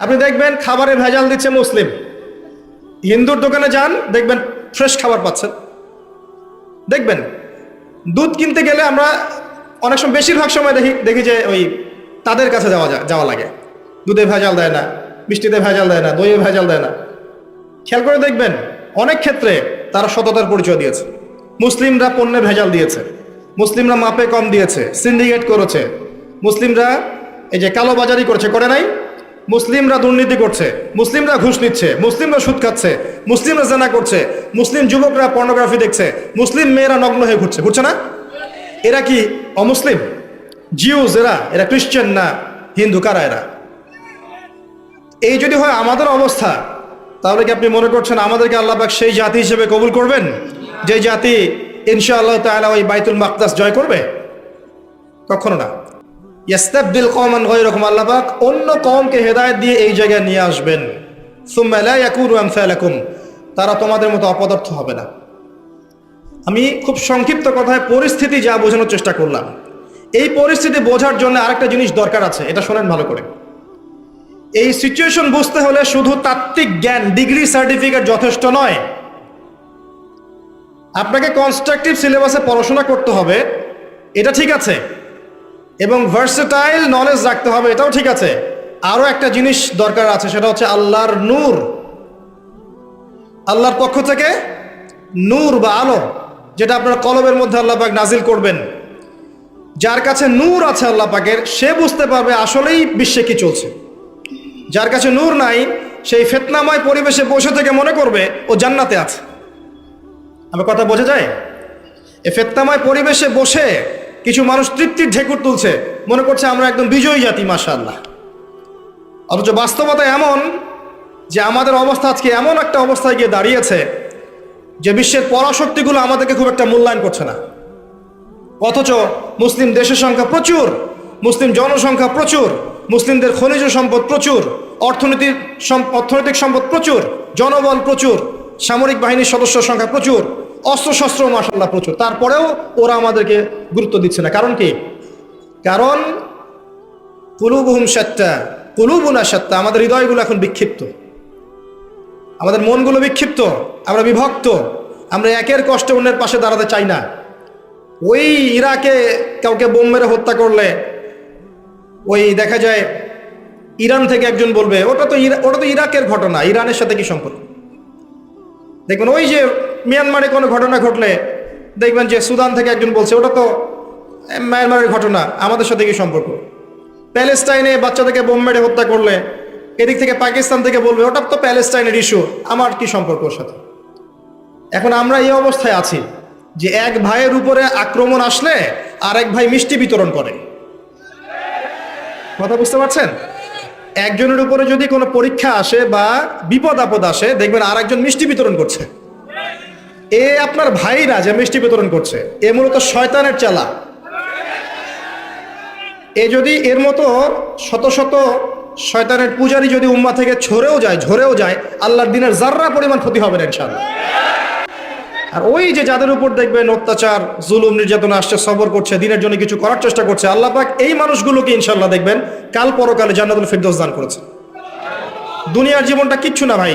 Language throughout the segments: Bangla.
আপনি দেখবেন খাবারে ভেজাল দিচ্ছে মুসলিম। হিন্দুর দোকানে যান, দেখবেন ফ্রেশ খাবার পাচ্ছেন। দেখবেন, দুধ কিনতে গেলে আমরা অনেক সময় বেশিরভাগ সময় দেখি দেখি যে ওই তাদের কাছে যাওয়া যায়, যাওয়া লাগে। দুধে ভেজাল দেয় না, মিষ্টিতে ভেজাল দেয় না, দইয়ে ভেজাল দেয় না। খেয়াল করে দেখবেন, অনেক ক্ষেত্রে তারা সততার পরিচয় দিয়েছে। মুসলিমরা পণ্যে ভেজাল দিয়েছে, মুসলিমরা মাপে কম দিয়েছে সিন্ডিকেট করেছে, মুসলিমরা এই যে কালোবাজারি করছে, করে নাই? মুসলিমরা দুর্নীতি করছে, মুসলিমরা ঘুষ নিচ্ছে, মুসলিমরা সুদ খাচ্ছে, মুসলিমরা জেনা করছে, মুসলিম যুবকরা পর্নোগ্রাফি দেখছে, মুসলিম মেয়েরা নগ্ন হয়ে ঘুরছে ঘুরছে না? এরা কি অমুসলিম? জিউস এরা এরা খ্রিশ্চান না হিন্দু, কারা এরা? এই যদি হয় আমাদের অবস্থা, তাহলে কি আপনি মনে করছেন আমাদেরকে আল্লাহ পাক সেই জাতি হিসেবে কবুল করবেন? যে জাতি ইনশাআল্লাহ তাআলা ওই বাইতুল মাকদাস জয় করবে? কখনো না। ইয়াস্তাবদিল কওমান গায়রাকুম আল্লাহ পাক অন্য কওমকে হেদায়েত দিয়ে এই জায়গায় নিয়ে আসবেন। সুম্মা লা ইয়াকুনু আমসালাকুম, তারা তোমাদের মতো অপদার্থ হবে না। আমি খুব সংক্ষিপ্ত কথায় পরিস্থিতি যা বোঝানোর চেষ্টা করলাম। এই পরিস্থিতি বোঝার জন্য আরেকটা জিনিস দরকার আছে, এটা শোনেন ভালো করে। এই সিচুয়েশন বুঝতে হলে শুধু তাত্ত্বিক জ্ঞান, ডিগ্রি, সার্টিফিকেট যথেষ্ট নয়। আপনাকে কনস্ট্রাকটিভ সিলেবাসে পড়াশোনা করতে হবে, এটা ঠিক আছে। এবং ভার্সেটাইল নলেজ রাখতে হবে, এটাও ঠিক আছে। আরও একটা জিনিস দরকার আছে, সেটা হচ্ছে আল্লাহর নূর। আল্লাহর পক্ষ থেকে নূর বা আলো, যেটা আপনার কলবের মধ্যে আল্লাহ পাক নাজিল করবেন। যার কাছে নূর আছে আল্লাহ পাকের, সে বুঝতে পারবে আসলেই বিশ্বে কি চলছে। যার কাছে নূর নাই, সেই ফেতনাময় পরিবেশে বসে থেকে মনে করবে, ও জান্নাতে আছে। আমার কথা বোঝা যায়? এ ফেতনাময় পরিবেশে বসে কিছু মানুষ তৃপ্তির ঢেকুর তুলছে। মনে করছে আমরা একদম বিজয়ী জাতি মাসা আল্লাহ অথচ বাস্তবতা এমন যে আমাদের অবস্থা আজকে এমন একটা অবস্থায় গিয়ে দাঁড়িয়েছে যে বিশ্বের পরাশক্তিগুলো আমাদেরকে খুব একটা মূল্যায়ন করছে না। অথচ মুসলিম দেশের সংখ্যা প্রচুর, মুসলিম জনসংখ্যা প্রচুর, মুসলিমদের খনিজ সম্পদ প্রচুর, অর্থনীতির অর্থনৈতিক সম্পদ প্রচুর, জনবল প্রচুর, সামরিক বাহিনীর সদস্য সংখ্যা প্রচুর অস্ত্রশস্ত্র মাসাল্লাহ প্রচুর। তারপরেও ওরা আমাদেরকে গুরুত্ব দিচ্ছে না। কারণ কি? কারণ কুলুবহুম সাত্তা কুলুবুনা সাত্তা আমাদের হৃদয়গুলো এখন বিক্ষিপ্ত। আমাদের মনগুলো বিক্ষিপ্ত, আমরা বিভক্ত, আমরা একের কষ্টে অন্যের পাশে দাঁড়াতে চাই না। ওই ইরাকে কাউকে বোম মেরে হত্যা করলে, ওই দেখা যায় ইরান থেকে একজন বলবে, ওটা তো ওটা তো ইরাকের ঘটনা, ইরানের সাথে কি সম্পর্ক? দেখবেন ওই যে মিয়ানমারে কোনো ঘটনা ঘটলে দেখবেন যে সুদান থেকে একজন বলছে, ওটা তো মায়ানমারের ঘটনা, আমাদের সাথে কি সম্পর্ক? প্যালেস্টাইনে বাচ্চাদেরকে বোম মেরে হত্যা করলে, এদিক থেকে পাকিস্তান থেকে বলবে, ওটা তো প্যালেস্টাইনের ইস্যু আমার কি সম্পর্ক ওর সাথে? এখন আমরা এই অবস্থায় আছি যে এক ভাইয়ের উপরে আক্রমণ আসলে আর এক ভাই মিষ্টি বিতরণ করে। কথা বুঝতে পারছেন? একজনের উপরে যদি কোনো পরীক্ষা আসে বা বিপদ আপদ আসে, দেখবেন আর একজন মিষ্টি বিতরণ করছে। এ আপনার ভাইরা যে মিষ্টি বিতরণ করছে, এ মূলত শয়তানের চালা। এ যদি এর মতো শত শত শয়তানের পূজারি যদি উম্মা থেকে ছড়েও যায়, ঝরেও যায়, আল্লাহর দিনের জাররা পরিমাণ ক্ষতি হবে না, ইনশাআল্লাহ। আর ওই যে যাদের উপর দেখবেন অত্যাচার, জুলুম, নির্যাতন আসছে, সবর করছে, দিনের জন্য কিছু করার চেষ্টা করছে, আল্লাহ পাক এই মানুষগুলোকে ইনশাল্লাহ দেখবেন, কাল পরকালে জান্নাতুল ফিরদৌস দান করেছে। দুনিয়ার জীবনটা কিচ্ছু না ভাই।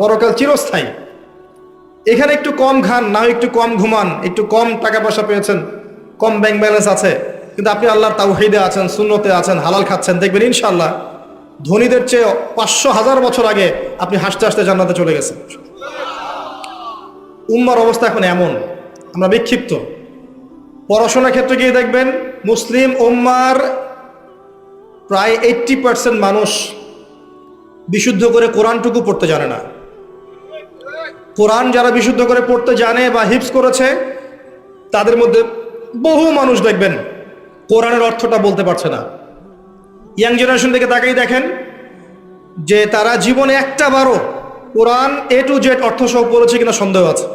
পরকাল চিরস্থায়ী। এখানে একটু কম খান না একটু কম ঘুমান, একটু কম টাকা পয়সা পেয়েছেন, কম ব্যাংক ব্যালেন্স আছে। কিন্তু আপনি আল্লাহর তাওহীদে আছেন শূন্যতে আছেন, হালাল খাচ্ছেন, দেখবেন ইনশাল্লাহ ধনীদের চেয়ে পাঁচশো হাজার বছর আগে আপনি হাসতে হাসতে জান্নাতে চলে গেছেন। উম্মার অবস্থা এখন এমন, আমরা বিক্ষিপ্ত। পড়াশোনার ক্ষেত্রে গিয়ে দেখবেন, মুসলিম উম্মার প্রায় এইট্টি পার্সেন্ট মানুষ বিশুদ্ধ করে কোরআনটুকু পড়তে জানে না। কোরআন যারা বিশুদ্ধ করে পড়তে জানে বা হিপস করেছে, তাদের মধ্যে বহু মানুষ দেখবেন কোরআনের অর্থটা বলতে পারছে না। ইয়াং জেনারেশন থেকে তাকেই দেখেন যে তারা জীবনে একটা বারও কোরআন এ টু জেড অর্থ সহ পড়েছে কিনা সন্দেহ আছে।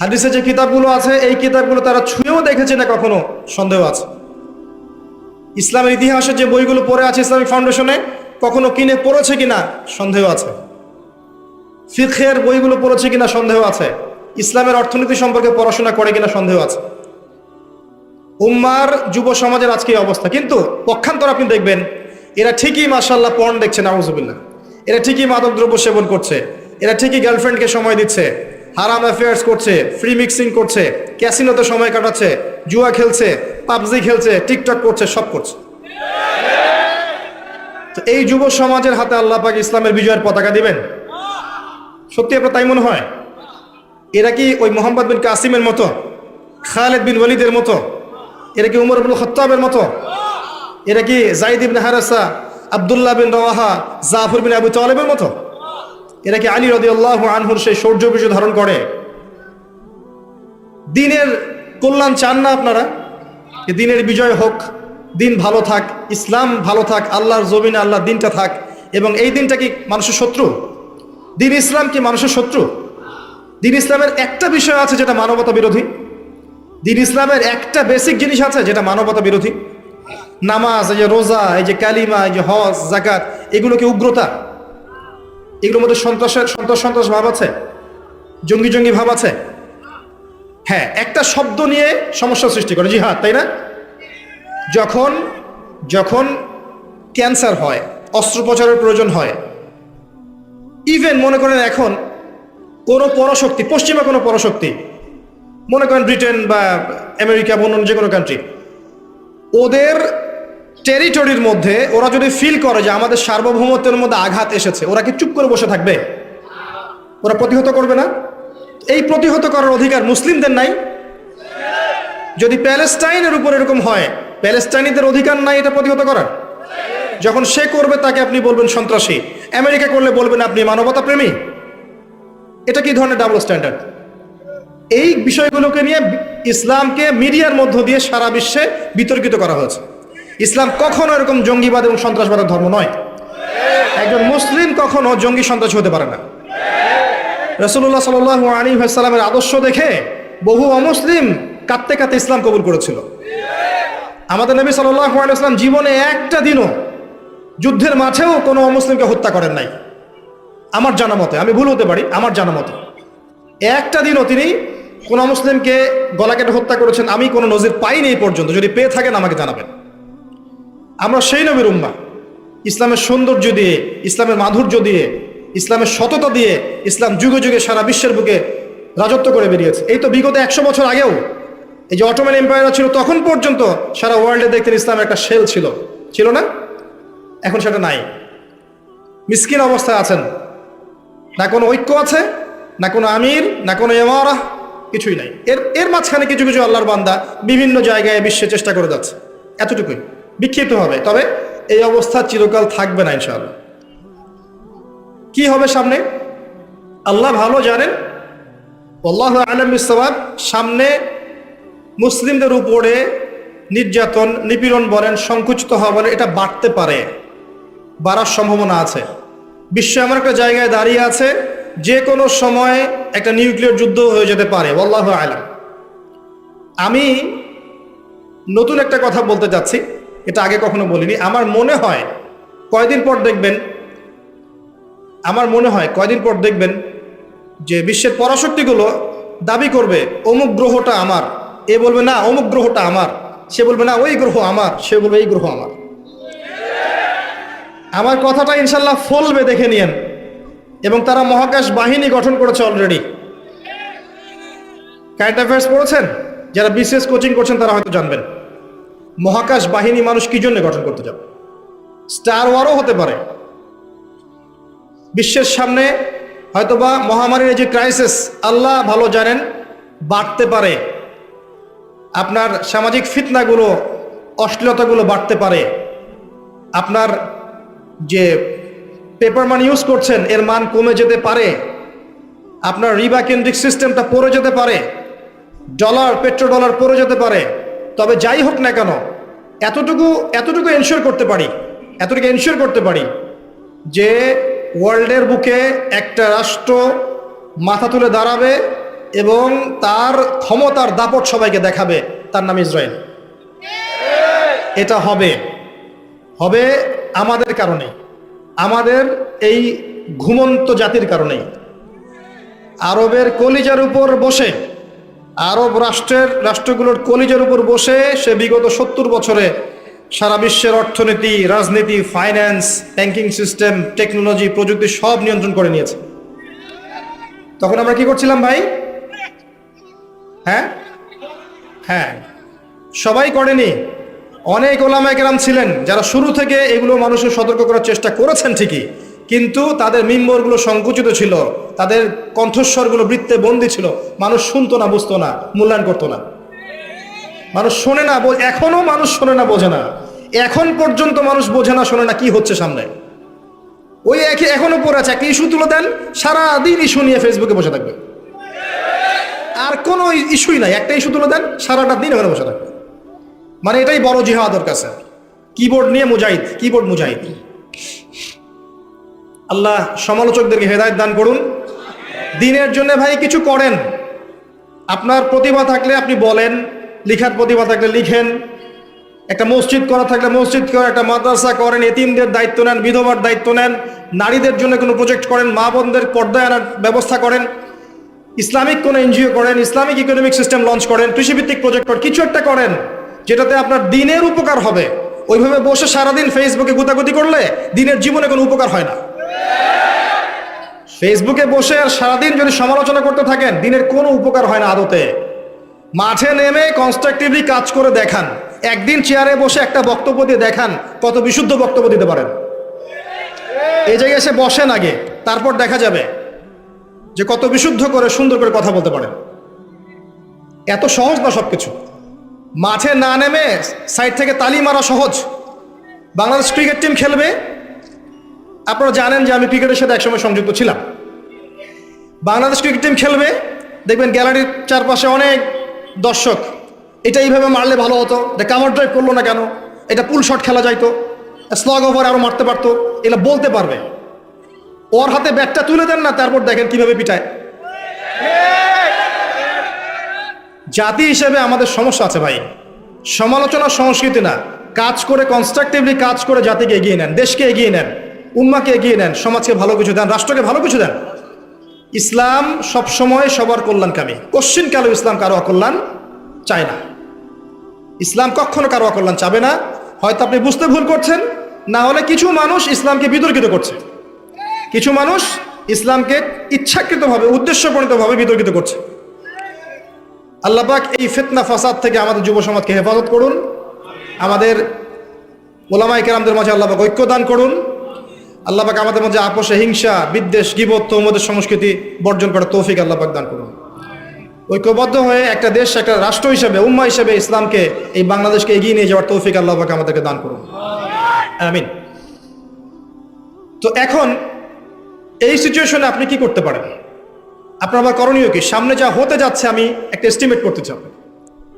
হাদিসে যে কিতাবগুলো আছে, এই কিতাবগুলো তারা ছুঁয়েও দেখেছে না কখনো সন্দেহ আছে। ইসলামের ইতিহাসের যে বইগুলো পড়ে আছে ইসলামিক ফাউন্ডেশনে, কখনো কিনে পড়েছে কিনা সন্দেহ আছে? ফিখের বইগুলো পড়েছে কিনা সন্দেহ আছে? ইসলামের অর্থনীতি সম্পর্কে পড়াশোনা করে কিনা সন্দেহ আছে? উম্মার যুব সমাজের আজকে অবস্থা। কিন্তু পক্ষান্তর আপনি দেখবেন, এরা ঠিকই মাসাল্লাহ পণ দেখছে, নাউজুবিল্লাহ। এরা ঠিকই মাদক দ্রব্য সেবন করছে। এরা ঠিকই গার্লফ্রেন্ডকে সময় দিচ্ছে। হারাম অ্যাফেয়ার্স করছে ফ্রি মিক্সিং করছে ক্যাসিনোতে সময় কাটাচ্ছে, জুয়া খেলছে পাবজি খেলছে, টিকটক করছে, সব করছে। তো এই যুব সমাজের হাতে আল্লাহ পাক ইসলামের বিজয়ের পতাকা দিবেন? সত্যি আপনার তাই মনে হয়? এরা কি ওই মোহাম্মদ বিন কাসিমের মতো, খালেদ বিন ওয়ালিদের মতো? এরা কি উমর আবুল খত্তাবের মতো? এরা কি জাইদ ইবিন হারাসা, আবদুল্লাহ বিন রওয়াহা, জাফর বিন আবু তালেবের মতো? এরা কি আলী রদি আল্লাহ আনহুর সেই সৌর্য বিজয় ধারণ করে? দিনের কল্যাণ চান না আপনারা? যে দিনের বিজয় হোক, দিন ভালো থাক, ইসলাম ভালো থাক, আল্লাহর জমিনে আল্লাহর দিনটা থাক, এবং এই দিনটা কি মানুষের শত্রু? দিন ইসলাম কি মানুষের শত্রু? দিন ইসলামের একটা বিষয় আছে যেটা মানবতা বিরোধী। দিন ইসলামের একটা বেসিক জিনিস আছে যেটা মানবতা বিরোধী। নামাজ, এই যে রোজা, এই যে কালিমা, এই যে হজ জাকাত এগুলো কি উগ্রতা? এগুলোর মধ্যে সন্ত্রাসের সন্ত্রাস সন্ত্রাস ভাব আছে? জঙ্গি জঙ্গি ভাব আছে? হ্যাঁ একটা শব্দ নিয়ে সমস্যা সৃষ্টি করে। জিহাদ, তাই না? যখন যখন ক্যান্সার হয়, অস্ত্রোপচারের প্রয়োজন হয় ইভেন মনে করেন এখন কোনো পরশক্তি, পশ্চিমা কোনো পরশক্তি, মনে করেন ব্রিটেন বা আমেরিকা বা অন্য যে কোনো কান্ট্রি ওদের টেরিটরির মধ্যে ওরা যদি ফিল করে যে আমাদের সার্বভৌমত্বের মধ্যে আঘাত এসেছে, ওরা কি চুপ করে বসে থাকবে? ওরা প্রতিহত করবে না? এই প্রতিহত করার অধিকার মুসলিমদের নাই। যদি প্যালেস্টাইনের উপর এরকম হয়, প্যালেস্টাইনিদের অধিকার নাই এটা প্রতিহত করার? যখন সে করবে তাকে আপনি বলবেন সন্ত্রাসী। আমেরিকা করলে বলবেন আপনি মানবতা প্রেমী এটা কি ধরনের ডাবল স্ট্যান্ডার্ড এই বিষয়গুলোকে নিয়ে ইসলামকে মিডিয়ার মধ্য দিয়ে সারা বিশ্বে বিতর্কিত করা হয়েছে। ইসলাম কখনো এরকম জঙ্গিবাদ এবং সন্ত্রাসবাদের ধর্ম নয়। একজন মুসলিম কখনো জঙ্গি সন্ত্রাসী হতে পারে না। রসুল্লাহ সাল আলী সাল্লামের আদর্শ দেখে বহু অমুসলিম কাঁদতে কাঁদতে ইসলাম কবুল করেছিল। আমাদের নবী সাল্লাহ আলাইসলাম জীবনে একটা দিনও যুদ্ধের মাঠেও কোনো অমুসলিমকে হত্যা করেন নাই। আমার জানা মতে, আমি ভুল হতে পারি, আমার জানা মতে। একটা দিনও তিনি কোন মুসলিমকে গলা কেটে হত্যা করেছেন, আমি কোনো নজির পাইনি এই পর্যন্ত। যদি পেয়ে থাকেন, আমাকে জানাবেন। আমরা সেই নবীর উম্মা। ইসলামের সৌন্দর্য দিয়ে, ইসলামের মাধুর্য দিয়ে ইসলামের সততা দিয়ে ইসলাম যুগে যুগে সারা বিশ্বের বুকে রাজত্ব করে বেরিয়েছে। এই তো বিগত একশো বছর আগেও এই যে অটোম্যান এম্পায়ার ছিল, তখন পর্যন্ত সারা ওয়ার্ল্ডে দেখতেন ইসলামের একটা সেল ছিল। ছিল না? এখন সেটা নাই। মিসকিন অবস্থায় আছেন। না কোনো ঐক্য আছে, না কোনো আমির, না কোনো এমারা কিছুই নাই। এর এর মাঝখানে কিছু কিছু আল্লাহর বান্দা বিভিন্ন জায়গায় বিশ্বে চেষ্টা করে যাচ্ছে। এতটুকুই। বিক্ষিপ্ত হবে তবে এই অবস্থা চিরকাল থাকবে না, ইনশাআল্লাহ। কি হবে সামনে? আল্লাহ ভালো জানেন। আল্লাহ আলম ইসলাম সামনে মুসলিমদের উপরে নির্যাতন, নিপীড়ন বলেন, সংকুচিত হওয়া বলেন, এটা বাড়তে পারে, বাড়ার সম্ভাবনা আছে। বিশ্ব এমন একটা জায়গায় দাঁড়িয়ে আছে, যে কোনো সময় একটা নিউক্লিয়ার যুদ্ধ হয়ে যেতে পারে, আল্লাহ আলাম। আমি নতুন একটা কথা বলতে যাচ্ছি, এটা আগে কখনো বলিনি। আমার মনে হয়, কয়দিন পর দেখবেন আমার মনে হয় কয়দিন পর দেখবেন যে বিশ্বের পরাশক্তিগুলো দাবি করবে, অমুক গ্রহটা আমার। এ বলবে, না, অমুক গ্রহটা আমার। সে বলবে, না, ওই গ্রহ আমার। সে বলবে, এই গ্রহ আমার। আমার কথাটা ইনশাল্লাহ ফলবে, দেখে নিয়েন। এবং তারা মহাকাশ বাহিনী গঠন করেছে অলরেডি কারেন্ট অ্যাফেয়ার্স পড়েছেন? যারা বিশেষ কোচিং করছেন, তারা হয়তো জানবেন। মহাকাশ বাহিনী মানুষ কি জন্য গঠন করতে যাবে? স্টার ওয়ারও হতে পারে। বিশ্বের সামনে হয়তোবা মহামারীর যে ক্রাইসিস আল্লাহ ভালো জানেন, বাড়তে পারে। আপনার সামাজিক ফিতনাগুলো, অশ্লীলতাগুলো বাড়তে পারে। আপনার যে পেপার মানি ইউজ করছেন, এর মান কমে যেতে পারে। আপনার রিবা কেন্দ্রিক সিস্টেমটা পড়ে যেতে পারে। ডলার পেট্রো ডলার পড়ে যেতে পারে। তবে যাই হোক না কেন, এতটুকু এতটুকু এনশিওর করতে পারি, এতটুকু এনশিওর করতে পারি যে ওয়ার্ল্ডের বুকে একটা রাষ্ট্র মাথা তুলে দাঁড়াবে এবং তার ক্ষমতার দাপট সবাইকে দেখাবে। তার নাম ইসরায়েল। এটা হবে। হবে আমাদের কারণে। আমাদের এই ঘুমন্ত জাতির কারণে। আরবের কলিজার উপর বসে, আরব রাষ্ট্রের, রাষ্ট্রগুলোর কলিজার উপর বসে সে বিগত সত্তর বছরে সারা বিশ্বের অর্থনীতি, রাজনীতি ফাইন্যান্স ব্যাংকিং সিস্টেম টেকনোলজি প্রযুক্তি সব নিয়ন্ত্রণ করে নিয়েছে। তখন আমরা কি করছিলাম ভাই? হ্যাঁ? হ্যাঁ। সবাই করেনি। অনেক ওলামায় কেরাম ছিলেন যারা শুরু থেকে এগুলো মানুষের সতর্ক করার চেষ্টা করেছেন ঠিকই, কিন্তু তাদের মিম্বরগুলো সংকুচিত ছিল, তাদের কণ্ঠস্বরগুলো বৃত্তে বন্দি ছিল। মানুষ শুনতো না, বুঝতো না, মূল্যায়ন করতো না। মানুষ শোনে না বো- এখনও মানুষ শোনে না, বোঝে না। এখন পর্যন্ত মানুষ বোঝে না, শোনে না কি হচ্ছে সামনে। ওই একই এখনও পড়ে আছে, একটা ইস্যু তুলে দেন, সারাদিন ইস্যু নিয়ে ফেসবুকে বসে থাকবে। আর কোনো ইস্যুই নাই, একটা ইস্যু তুলে দেন, সারাটা দিন ওখানে বসে থাকবে। মানে এটাই বড় জিহাদ ওর কাছে। কিবোর্ড নিয়ে মুজাহিদ, কিবোর্ড মুজাহিদ। আল্লাহ সমালোচকদেরকে হেদায়ত দান করুন। দিনের জন্য ভাই কিছু করেন। আপনার প্রতিভা থাকলে আপনি বলেন, লিখার প্রতিভা থাকলে লিখেন। একটা মসজিদ করা থাকলে মসজিদ করেন একটা মাদ্রাসা করেন, এতিমদের দায়িত্ব নেন, বিধবার দায়িত্ব নেন, নারীদের জন্য কোনো প্রজেক্ট করেন, মা বোনদের পর্দায় আনার ব্যবস্থা করেন, ইসলামিক কোনো এনজিও করেন, ইসলামিক ইকোনমিক সিস্টেম লঞ্চ করেন, কৃষিভিত্তিক প্রজেক্ট করেন, কিছু একটা করেন, যেটাতে আপনার দিনের উপকার হবে। ওইভাবে বসে সারাদিন ফেসবুকে গুতাগুতি করলে দিনের জীবনে কোনো উপকার হয় না। ফেসবুকে বসে আর সারাদিন যদি সমালোচনা করতে থাকেন, দিনের কোনো উপকার হয় না আদতে। মাঠে নেমে কনস্ট্রাকটিভলি কাজ করে দেখান। একদিন চেয়ারে বসে একটা বক্তব্য দিয়ে দেখান, কত বিশুদ্ধ বক্তব্য দিতে পারেন। এই জায়গায় এসে বসেন আগে, তারপর দেখা যাবে যে কত বিশুদ্ধ করে, সুন্দর করে কথা বলতে পারেন। এত সহজ না সব কিছু মাঠে না নেমে সাইড থেকে তালি মারা সহজ। বাংলাদেশ ক্রিকেট টিম খেলবে। আপনারা জানেন যে আমি ক্রিকেটের সাথে একসময় সংযুক্ত ছিলাম। বাংলাদেশ ক্রিকেট টিম খেলবে। দেখবেন গ্যালারির চারপাশে অনেক দর্শক এটা এইভাবে মারলে ভালো হতো। এটা কাভার ড্রাইভ করল না কেন? এটা পুল শট খেলা যাইতো। স্লগ ওভার আরও মারতে পারতো। এগুলো বলতে পারবে। ওর হাতে ব্যাটটা তুলে দেন না, তারপর দেখেন কীভাবে পিটায়। জাতি হিসেবে আমাদের সমস্যা আছে ভাই। সমালোচনা সংস্কৃতি না। কাজ করে কনস্ট্রাকটিভলি কাজ করে জাতিকে এগিয়ে নেন, দেশকে এগিয়ে নেন, উম্মাকে এগিয়ে নেন, সমাজকে ভালো কিছু দেন, রাষ্ট্রকে ভালো কিছু দেন। ইসলাম সবসময় সবার কল্যাণকামী। কশ্চিন কালো ইসলাম কারও অকল্যাণ? চায় না। ইসলাম কখনো কারও অকল্যাণ চাবে না। হয়তো আপনি বুঝতে ভুল করছেন। না হলে কিছু মানুষ ইসলামকে বিতর্কিত করছে। কিছু মানুষ ইসলামকে ইচ্ছাকৃতভাবে, উদ্দেশ্যপ্রণীতভাবে বিতর্কিত করছে। আল্লাহ পাক এই ফিতনা, ফাসাদ থেকে আমাদের যুব সমাজকে হেফাজত করুন। আমাদের ওলামাই কেরামদের মাঝে আল্লাহ পাক ঐক্য দান করুন। আল্লাহ পাক আমাদের মাঝে আপোষে, হিংসা, বিদ্বেষ, গিবত তৌমদের সংস্কৃতি বর্জন করার তৌফিক আল্লাহ পাক দান করুন। ঐক্যবদ্ধ হয়ে একটা দেশ, একটা রাষ্ট্র হিসেবে, উম্মা হিসেবে ইসলামকে, এই বাংলাদেশকে এগিয়ে নিয়ে যাওয়ার তৌফিক আল্লাহ আমাদেরকে দান করুন। আমিন। তো এখন এই সিচুয়েশনে আপনি কি করতে পারেন? আপনার আবার করণীয় কি? সামনে যা হতে যাচ্ছে, আমি একটা এস্টিমেট করতে চাই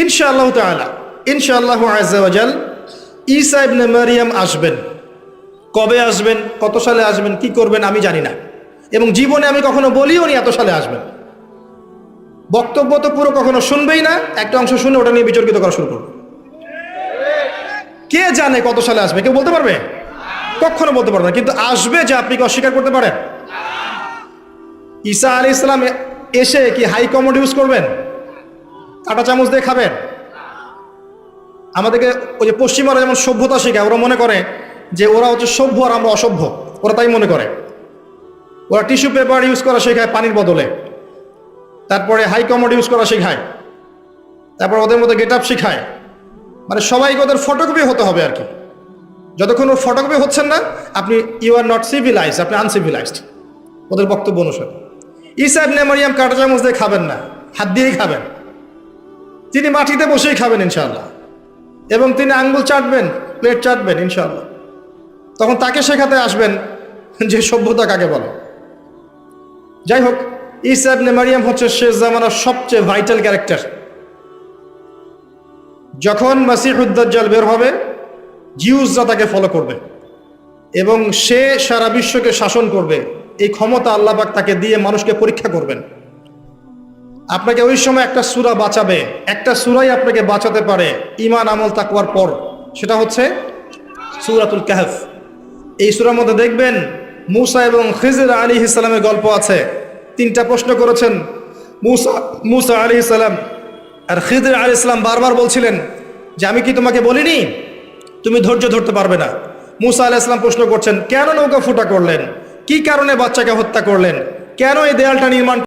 ইনশাআল্লাহ তাআলা, ইনশাআল্লাহ আজাল ঈসা ইবনে মারিয়াম আসবেন। কবে আসবেন? কত সালে আসবেন? কি করবেন? আমি জানি না। এবং জীবনে আমি কখনো বলিও নি এত সালে আসবেন। বক্তব্য তো পুরো কখনো শুনবেই না, একটা অংশ শুনে ওটা নিয়ে বিতর্কিত করা শুরু করবে। কে জানে কত সালে আসবে? কেউ বলতে পারবে? কখনো বলতে পারবে না, কিন্তু আসবে যে আপনি কি অস্বীকার করতে পারেন? ঈসা আলী ইসলাম এসে কি হাই কমোড ইউজ করবেন? কাটা চামচ দিয়ে খাবেন? আমাদেরকে ওই যে পশ্চিমারা যেমন সভ্যতা শেখায়, ওরা মনে করে যে ওরা হচ্ছে সভ্য আর আমরা অসভ্য, ওরা তাই মনে করে। ওরা টিস্যু পেপার ইউজ করা শেখায় পানির বদলে। তারপরে হাই কমোড ইউজ করা শেখায়। তারপর ওদের মধ্যে গেট আপ শেখায়। মানে সবাইকে ওদের ফটোকপি হতে হবে আর কি। যতক্ষণ ওর ফটোকপি হচ্ছেন না, আপনি ইউ আর নট সিভিলাইজ আপনি আনসিভিলাইজড ওদের বক্তব্য অনুসারে। ইসা ইবনে মারিয়াম কাটা চামচ দিয়ে খাবেন না, হাত দিয়েই খাবেন। তিনি মাটিতে বসেই খাবেন ইনশাআল্লাহ। এবং তিনি আঙ্গুল চাটবেন প্লেট চাটবেন ইনশাআল্লাহ। তখন তাকে শেখাতে আসবেন যে সভ্যতা কাকে বলে। যাই হোক ইসা ইবনে মারিয়াম হচ্ছে শেষ জামানার সবচেয়ে ভাইটাল ক্যারেক্টার যখন মাসিহুদ্দাজ্জাল বের হবে জিউসরা তাকে ফলো করবে এবং সে সারা বিশ্বকে শাসন করবে। এই ক্ষমতা আল্লাহবাক তাকে দিয়ে মানুষকে পরীক্ষা করবেন। আপনাকে ওই সময় একটা সুরা বাঁচাবে। একটা সুরাই আপনাকে বাঁচাতে পারে ইমান আমল, তাকওয়ার পর। সেটা হচ্ছে সুরাতুল কাহফ। এই সুরার মধ্যে দেখবেন মুসা এবং খিজির আলী ইসলামের গল্প আছে। তিনটা প্রশ্ন করেছেন। মুসা মুসা আলী ইসলাম আর খিদর আলি ইসলাম বারবার বলছিলেন যে, আমি কি তোমাকে বলিনি? তুমি ধৈর্য ধরতে পারবে না। মুসা আলি ইসলাম প্রশ্ন করছেন, কেন নৌকা ফুটা করলেন? কি কারণে বাচ্চাকে হত্যা করলেন? কেন এই দেয়ালটা নির্মাণ